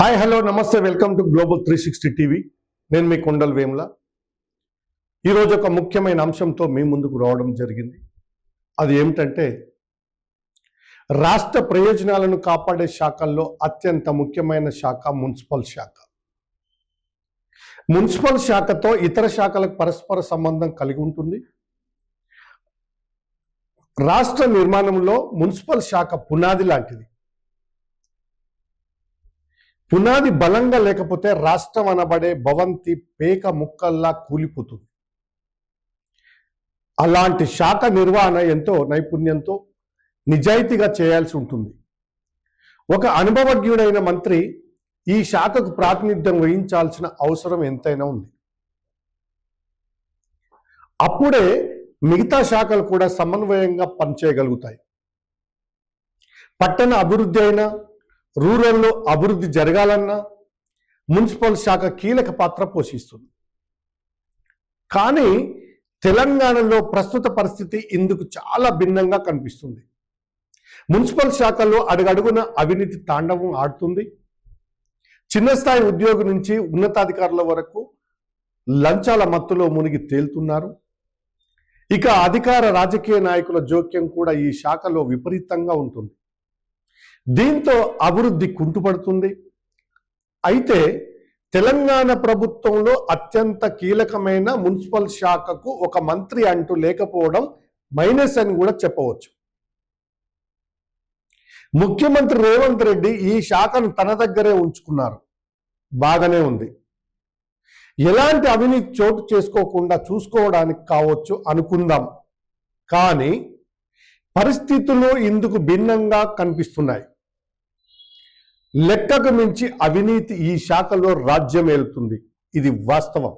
Hi hello నమస్తే welcome to global three sixty TV నేను మీ కొండల్ వేముల. ఈరోజు ఒక ముఖ్యమైన అంశంతో మీ ముందుకు రావడం జరిగింది. అది ఏమిటంటే రాష్ట్ర ప్రయోజనాలను కాపాడే శాఖల్లో అత్యంత ముఖ్యమైన శాఖ మున్సిపల్ శాఖ. మున్సిపల్ శాఖతో ఇతర శాఖలకు పరస్పర సంబంధం కలిగి ఉంటుంది. రాష్ట్ర నిర్మాణంలో మున్సిపల్ శాఖ పునాది లాంటిది. పునాది బలంగా లేకపోతే రాష్ట్రం అనబడే భవంతి పేక ముక్కల్లా కూలిపోతుంది. అలాంటి శాఖ నిర్వహణ ఎంతో నైపుణ్యంతో నిజాయితీగా చేయాల్సి ఉంటుంది. ఒక అనుభవజ్ఞుడైన మంత్రి ఈ శాఖకు ప్రాతినిధ్యం వహించాల్సిన అవసరం ఎంతైనా ఉంది. అప్పుడే మిగతా శాఖలు కూడా సమన్వయంగా పనిచేయగలుగుతాయి. పట్టణ అభివృద్ధి అయినా రూరల్లో అభివృద్ధి జరగాలన్నా మున్సిపల్ శాఖ కీలక పాత్ర పోషిస్తుంది. కానీ తెలంగాణలో ప్రస్తుత పరిస్థితి ఇందుకు చాలా భిన్నంగా కనిపిస్తుంది. మున్సిపల్ శాఖలో అడుగడుగున అవినీతి తాండవం ఆడుతుంది. చిన్న స్థాయి ఉద్యోగి నుంచి ఉన్నతాధికారుల వరకు లంచాల మత్తులో మునిగి తేలుతున్నారు. ఇక అధికార రాజకీయ నాయకుల జోక్యం కూడా ఈ శాఖలో విపరీతంగా ఉంటుంది. దీంతో అభివృద్ధి కుంటుపడుతుంది. అయితే తెలంగాణ ప్రభుత్వంలో అత్యంత కీలకమైన మున్సిపల్ శాఖకు ఒక మంత్రి అంటూ లేకపోవడం మైనస్ అని కూడా చెప్పవచ్చు. ముఖ్యమంత్రి రేవంత్ రెడ్డి ఈ శాఖను తన దగ్గరే ఉంచుకున్నారు. బాగానే ఉంది. ఎలాంటి అవినీతి చోటు చేసుకోకుండా చూసుకోవడానికి కావచ్చు అనుకుందాం. కానీ పరిస్థితులు ఇందుకు భిన్నంగా కనిపిస్తున్నాయి. లెక్కకు మించి అవినీతి ఈ శాఖలో రాజ్యం ఏలుతుంది. ఇది వాస్తవం.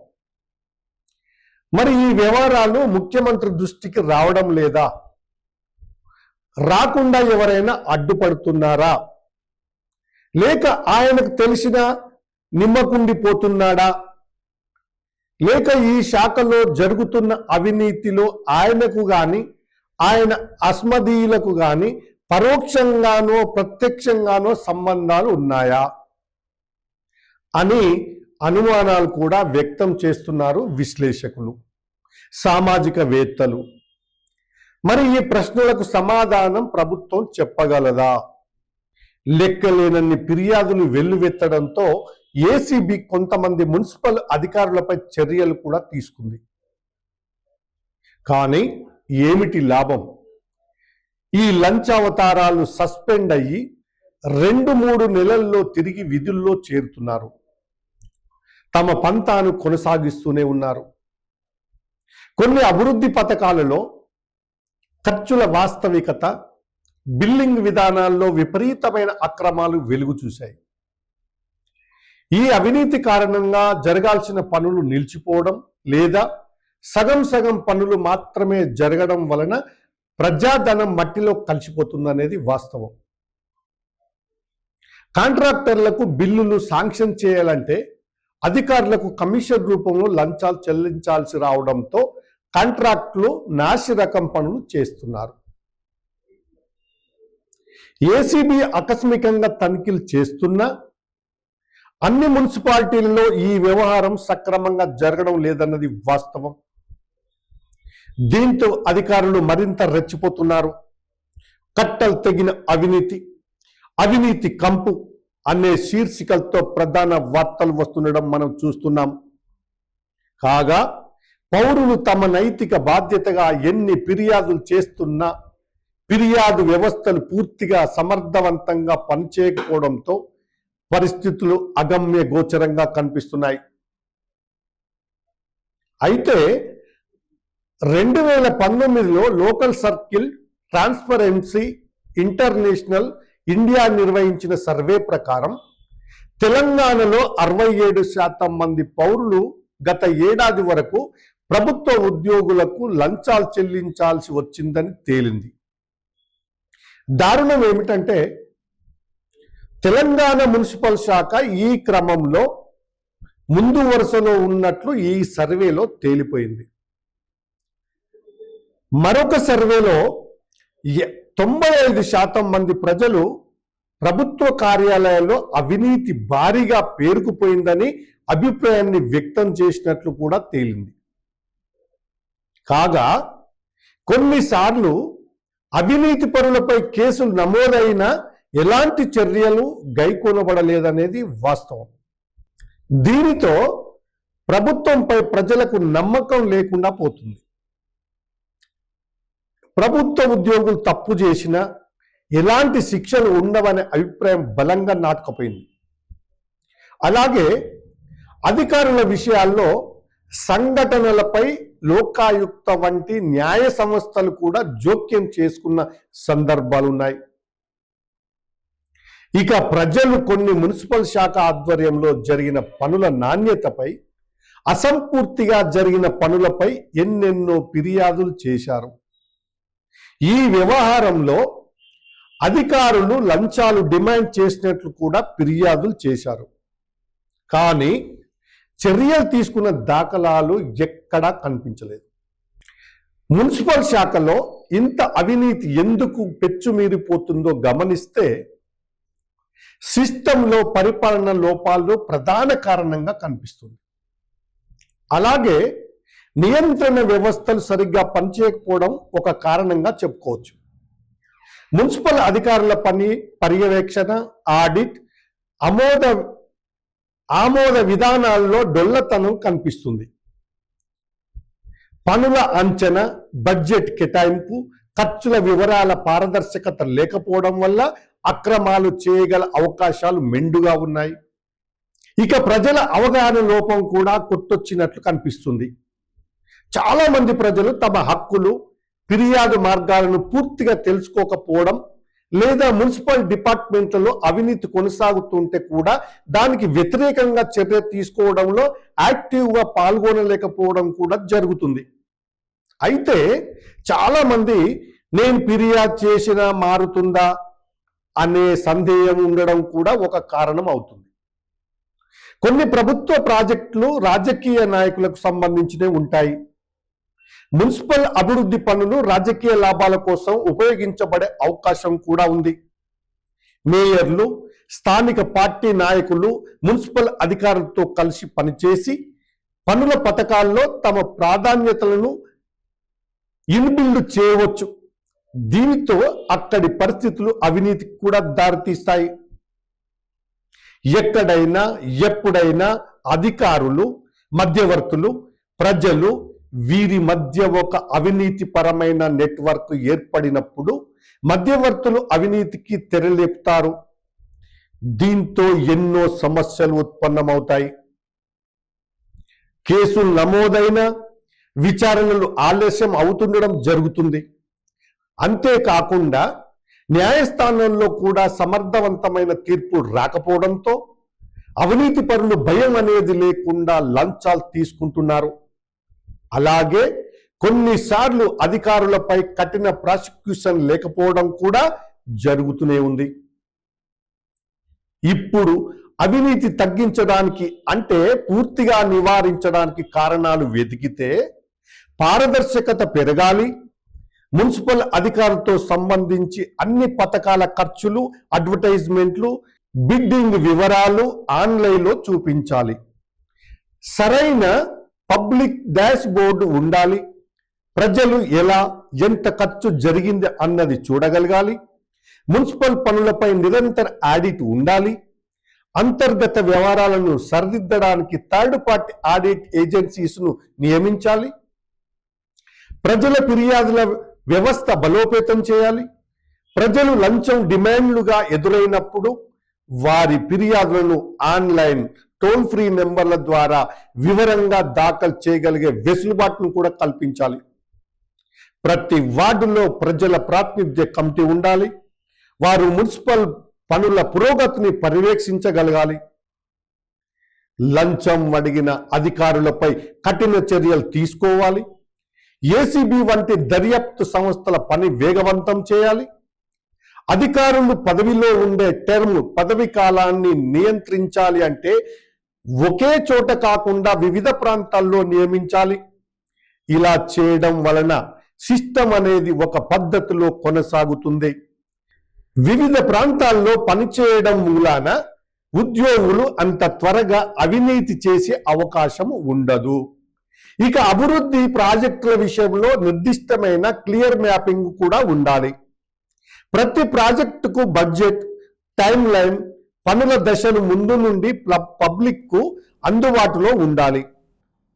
మరి ఈ వ్యవహారాలు ముఖ్యమంత్రి దృష్టికి రావడం లేదా? రాకుండా ఎవరైనా అడ్డుపడుతున్నారా? లేక ఆయనకు తెలిసిన నిమ్మకుండిపోతున్నాడా? లేక ఈ శాఖలో జరుగుతున్న అవినీతిలో ఆయనకు కానీ ఆయన అస్మదీయులకు కానీ పరోక్షంగానో ప్రత్యక్షంగానో సంబంధాలు ఉన్నాయా? అని అనుమానాలు కూడా వ్యక్తం చేస్తున్నారు విశ్లేషకులు సామాజికవేత్తలు. మరి ఈ ప్రశ్నలకు సమాధానం ప్రభుత్వం చెప్పగలదా? లెక్కలేనన్ని ఫిర్యాదులు వెల్లువెత్తడంతో ఏసీబీ కొంతమంది మున్సిపల్ అధికారులపై చర్యలు కూడా తీసుకుంది. కానీ ఏమిటి లాభం? ఈ లంచావతారాలు సస్పెండ్ అయ్యి రెండు మూడు నెలల్లో తిరిగి విధుల్లో చేరుతున్నారు. తమ పంతాను కొనసాగిస్తూనే ఉన్నారు. కొన్ని అభివృద్ధి పథకాలలో ఖర్చుల వాస్తవికత బిల్లింగ్ విధానాల్లో విపరీతమైన అక్రమాలు వెలుగు చూశాయి. ఈ అవినీతి కారణంగా జరగాల్సిన పనులు నిలిచిపోవడం లేదా సగం సగం పనులు మాత్రమే జరగడం వలన ప్రజాధనం మట్టిలో కలిసిపోతుందనేది వాస్తవం. కాంట్రాక్టర్లకు బిల్లును శాంక్షన్ చేయాలంటే అధికారులకు కమిషన్ రూపంలో లంచాలు చెల్లించాల్సి రావడంతో కాంట్రాక్టులు నాసి రకం పనులు చేస్తున్నారు. ఏసీబీ ఆకస్మికంగా తనిఖీలు చేస్తున్నా అన్ని మున్సిపాలిటీల్లో ఈ వ్యవహారం సక్రమంగా జరగడం లేదన్నది వాస్తవం. దీంతో అధికారులు మరింత రెచ్చిపోతున్నారు. కట్టలు తెగిన అవినీతి అవినీతి కంపు అనే శీర్షికలతో ప్రధాన వార్తలు వస్తుండడం మనం చూస్తున్నాం. కాగా పౌరులు తమ నైతిక బాధ్యతగా ఎన్ని ఫిర్యాదులు చేస్తున్నా ఫిర్యాదు వ్యవస్థలు పూర్తిగా సమర్థవంతంగా పనిచేయకపోవడంతో పరిస్థితులు అగమ్య గోచరంగా కనిపిస్తున్నాయి. అయితే రెండు వేల పంతొమ్మిదిలో local circle transparency international India నిర్వహించిన సర్వే ప్రకారం తెలంగాణలో అరవై ఏడు శాతం మంది పౌరులు గత ఏడాది వరకు ప్రభుత్వ ఉద్యోగులకు లంచాలు చెల్లించాల్సి వచ్చిందని తేలింది. దారుణం ఏమిటంటే తెలంగాణ మున్సిపల్ శాఖ ఈ క్రమంలో ముందు వరుసలో ఉన్నట్లు ఈ సర్వేలో తేలిపోయింది. మరొక సర్వేలో తొంభై ఐదు శాతం మంది ప్రజలు ప్రభుత్వ కార్యాలయాల్లో అవినీతి భారీగా పేరుకుపోయిందని అభిప్రాయాన్ని వ్యక్తం చేసినట్లు కూడా తేలింది. కాగా కొన్నిసార్లు అవినీతి పరులపై కేసులు నమోదైన ఎలాంటి చర్యలు గైకొనబడలేదనేది వాస్తవం. దీనితో ప్రభుత్వంపై ప్రజలకు నమ్మకం లేకుండా పోతుంది. ప్రభుత్వ ఉద్యోగులు తప్పు చేసినా ఎలాంటి శిక్షలు ఉండవనే అభిప్రాయం బలంగా నాటుకపోయింది. అలాగే అధికారుల విషయాల్లో సంఘటనలపై లోకాయుక్త వంటి న్యాయ సంస్థలు కూడా జోక్యం చేసుకున్న సందర్భాలు ఉన్నాయి. ఇక ప్రజలు కొన్ని మున్సిపల్ శాఖ ఆధ్వర్యంలో జరిగిన పనుల నాణ్యతపై అసంపూర్తిగా జరిగిన పనులపై ఎన్నెన్నో ఫిర్యాదులు చేశారు. ఈ వ్యవహారంలో అధికారులు లంచాలు డిమాండ్ చేసినట్లు కూడా ఫిర్యాదులు చేశారు. కానీ చర్యలు తీసుకున్న దాఖలాలు ఎక్కడా కనిపించలేదు. మున్సిపల్ శాఖలో ఇంత అవినీతి ఎందుకు పెచ్చుమీరిపోతుందో గమనిస్తే సిస్టంలో పరిపాలన లోపాలు ప్రధాన కారణంగా కనిపిస్తుంది. అలాగే నియంత్రణ వ్యవస్థలు సరిగ్గా పనిచేయకపోవడం ఒక కారణంగా చెప్పుకోవచ్చు. మున్సిపల్ అధికారుల పని పర్యవేక్షణ ఆడిట్ ఆమోద ఆమోద విధానాల్లో డొల్లతనం కనిపిస్తుంది. పనుల అంచనా బడ్జెట్ కేటాయింపు ఖర్చుల వివరాల పారదర్శకత లేకపోవడం వల్ల అక్రమాలు చేయగల అవకాశాలు మెండుగా ఉన్నాయి. ఇక ప్రజల అవగాహన లోపం కూడా కొట్టొచ్చినట్లు కనిపిస్తుంది. చాలా మంది ప్రజలు తమ హక్కులు ఫిర్యాదు మార్గాలను పూర్తిగా తెలుసుకోకపోవడం లేదా మున్సిపల్ డిపార్ట్మెంట్లలో అవినీతి కొనసాగుతుంటే కూడా దానికి వ్యతిరేకంగా చర్య తీసుకోవడంలో యాక్టివ్గా పాల్గొనలేకపోవడం కూడా జరుగుతుంది. అయితే చాలా మంది నేను ఫిర్యాదు చేసినా మారుతుందా అనే సందేహం ఉండడం కూడా ఒక కారణం అవుతుంది. కొన్ని ప్రభుత్వ ప్రాజెక్టులు రాజకీయ నాయకులకు సంబంధించినవి ఉంటాయి. మున్సిపల్ అభివృద్ధి పనులు రాజకీయ లాభాల కోసం ఉపయోగించబడే అవకాశం కూడా ఉంది. మేయర్లు స్థానిక పార్టీ నాయకులు మున్సిపల్ అధికారులతో కలిసి పనిచేసి పనుల పథకాల్లో తమ ప్రాధాన్యతలను ఇన్బిల్డ్ చేయవచ్చు. దీనితో అక్కడి పరిస్థితులు అవినీతికి కూడా దారితీస్తాయి. ఎక్కడైనా ఎప్పుడైనా అధికారులు మధ్యవర్తులు ప్రజలు వీరి మధ్య ఒక అవినీతిపరమైన నెట్వర్క్ ఏర్పడినప్పుడు మధ్యవర్తులు అవినీతికి తెరలేపుతారు. దీంతో ఎన్నో సమస్యలు ఉత్పన్నమవుతాయి. కేసులు నమోదైన విచారణలు ఆలస్యం అవుతుండడం జరుగుతుంది. అంతేకాకుండా న్యాయస్థానంలో కూడా సమర్థవంతమైన తీర్పు రాకపోవడంతో అవినీతి పరులు భయం అనేది లేకుండా లంచాలు తీసుకుంటున్నారు. అలాగే కొన్నిసార్లు అధికారులపై కఠిన ప్రాసిక్యూషన్ లేకపోవడం కూడా జరుగుతూనే ఉంది. ఇప్పుడు అవినీతి తగ్గించడానికి అంటే పూర్తిగా నివారించడానికి కారణాలు వెతికితే పారదర్శకత పెరగాలి. మున్సిపల్ అధికారులతో సంబంధించి అన్ని పథకాల ఖర్చులు అడ్వర్టైజ్మెంట్లు బిడ్డింగ్ వివరాలు ఆన్లైన్లో చూపించాలి. సరైన పబ్లిక్ డాష్ బోర్డు ఉండాలి. ప్రజలు ఎలా ఎంత ఖర్చు జరిగింది అన్నది చూడగలగాలి. మున్సిపల్ పనులపై నిరంతర ఆడిట్ ఉండాలి. అంతర్గత వ్యవహారాలను సరిదిద్దడానికి థర్డ్ పార్టీ ఆడిట్ ఏజెన్సీస్ను నియమించాలి. ప్రజల ఫిర్యాదుల వ్యవస్థ బలోపేతం చేయాలి. ప్రజలు లంచం డిమాండ్లుగా ఎదురైనప్పుడు వారి ఫిర్యాదులను ఆన్లైన్ టోల్ ఫ్రీ నెంబర్ల ద్వారా వివరంగా దాఖలు చేయగలిగే వెసులుబాటును కూడా కల్పించాలి. ప్రతి వార్డులో ప్రజల ప్రాతినిధ్య కమిటీ ఉండాలి. వారు మున్సిపల్ పనుల పురోగతిని పర్యవేక్షించగలగాలి. లంచం అడిగిన అధికారులపై కఠిన చర్యలు తీసుకోవాలి. ఏసీబీ వంటి దర్యాప్తు సంస్థల పని వేగవంతం చేయాలి. అధికారులు పదవిలో ఉండే టర్మ్ పదవి కాలాన్ని నియంత్రించాలి అంటే ఒకే చోట కాకుండా వివిధ ప్రాంతాల్లో నియమించాలి. ఇలా చేయడం వలన సిస్టమ్ అనేది ఒక పద్ధతిలో కొనసాగుతుంది. వివిధ ప్రాంతాల్లో పనిచేయడం మూలాన ఉద్యోగులు అంత త్వరగా అవినీతి చేసే అవకాశం ఉండదు. ఇక అభివృద్ధి ప్రాజెక్టుల విషయంలో నిర్దిష్టమైన క్లియర్ మ్యాపింగ్ కూడా ఉండాలి. ప్రతి ప్రాజెక్టుకు బడ్జెట్ టైం లైన్ పనుల దశను ముందు నుండి పబ్లిక్కు అందుబాటులో ఉండాలి.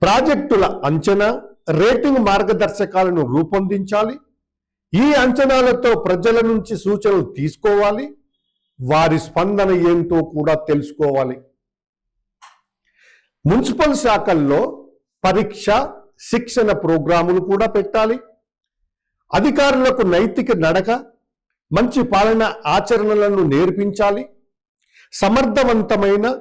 ప్రాజెక్టుల అంచనా రేటింగ్ మార్గదర్శకాలను రూపొందించాలి. ఈ అంచనాలతో ప్రజల నుంచి సూచనలు తీసుకోవాలి. వారి స్పందన ఏంటో కూడా తెలుసుకోవాలి. మున్సిపల్ శాఖల్లో పరీక్ష శిక్షణ ప్రోగ్రాములు కూడా పెట్టాలి. అధికారులకు నైతిక నడక మంచి పాలన ఆచరణలను నేర్పించాలి. సమర్థవంతమైన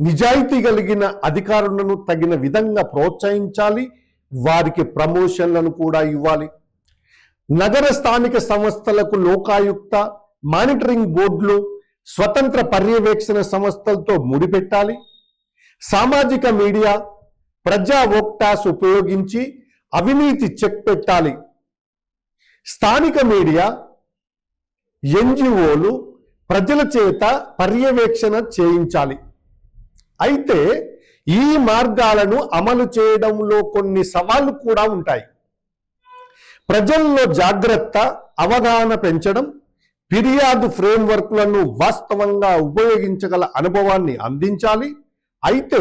నిజాయితీ కలిగిన అధికారులను తగిన విధంగా ప్రోత్సహించాలి. వారికి ప్రమోషన్లను కూడా ఇవ్వాలి. నగర స్థానిక సంస్థలకు లోకాయుక్త మానిటరింగ్ బోర్డులు స్వతంత్ర పర్యవేక్షణ సంస్థలతో ముడిపెట్టాలి. సామాజిక మీడియా ప్రజా వోక్టాస్ ఉపయోగించి అవినీతి చెక్ పెట్టాలి. స్థానిక మీడియా ఎన్జిఓలు ప్రజల చేత పర్యవేక్షణ చేయించాలి. అయితే ఈ మార్గాలను అమలు చేయడంలో కొన్ని సవాళ్ళు కూడా ఉంటాయి. ప్రజల్లో జాగ్రత్త అవగాహన పెంచడం ఫిర్యాదు ఫ్రేమ్వర్క్లను వాస్తవంగా ఉపయోగించగల అనుభవాన్ని అందించాలి. అయితే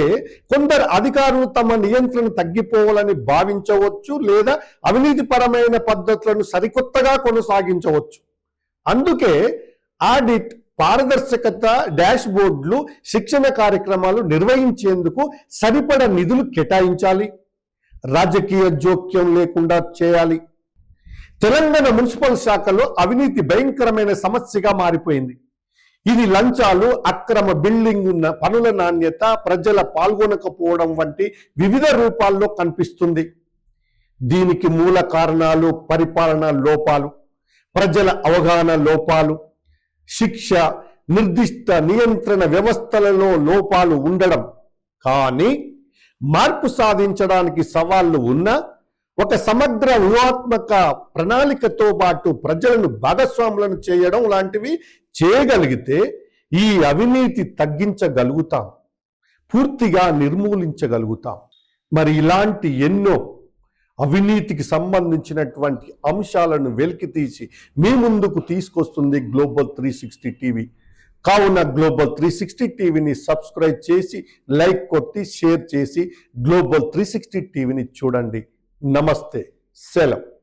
కొందరు అధికారులు తమ నియంత్రణ తగ్గిపోవాలని భావించవచ్చు లేదా అవినీతిపరమైన పద్ధతులను సరికొత్తగా కొనసాగించవచ్చు. అందుకే ఆడిట్ పారదర్శకత డాష్ బోర్డులు శిక్షణ కార్యక్రమాలు నిర్వహించేందుకు సరిపడ నిధులు కేటాయించాలి. రాజకీయ జోక్యం లేకుండా చేయాలి. తెలంగాణ మున్సిపల్ శాఖలో అవినీతి భయంకరమైన సమస్యగా మారిపోయింది. ఇది లంచాలు అక్రమ బిల్డింగ్ ఉన్న పనుల నాణ్యత ప్రజల పాల్గొనకపోవడం వంటి వివిధ రూపాల్లో కనిపిస్తుంది. దీనికి మూల కారణాలు పరిపాలన లోపాలు ప్రజల అవగాహన లోపాలు శిక్ష నిర్దిష్ట నియంత్రణ వ్యవస్థలలో లోపాలు ఉండడం. కానీ మార్పు సాధించడానికి సవాళ్ళు ఉన్న ఒక సమగ్ర వ్యూహాత్మక ప్రణాళికతో పాటు ప్రజలను భాగస్వాములను చేయడం లాంటివి చేయగలిగితే ఈ అవినీతి తగ్గించగలుగుతాం. పూర్తిగా నిర్మూలించగలుగుతాం. మరి ఇలాంటి ఎన్నో అవినీతికి సంబంధించినటువంటి అంశాలను వెలికి తీసి మీ ముందుకు తీసుకొస్తుంది గ్లోబల్ త్రీ సిక్స్టీ టీవీ కావున గ్లోబల్ త్రీ సిక్స్టీ టీవీని సబ్స్క్రైబ్ చేసి లైక్ కొట్టి షేర్ చేసి గ్లోబల్ త్రీ సిక్స్టీ టీవీని చూడండి. నమస్తే. సెలవు.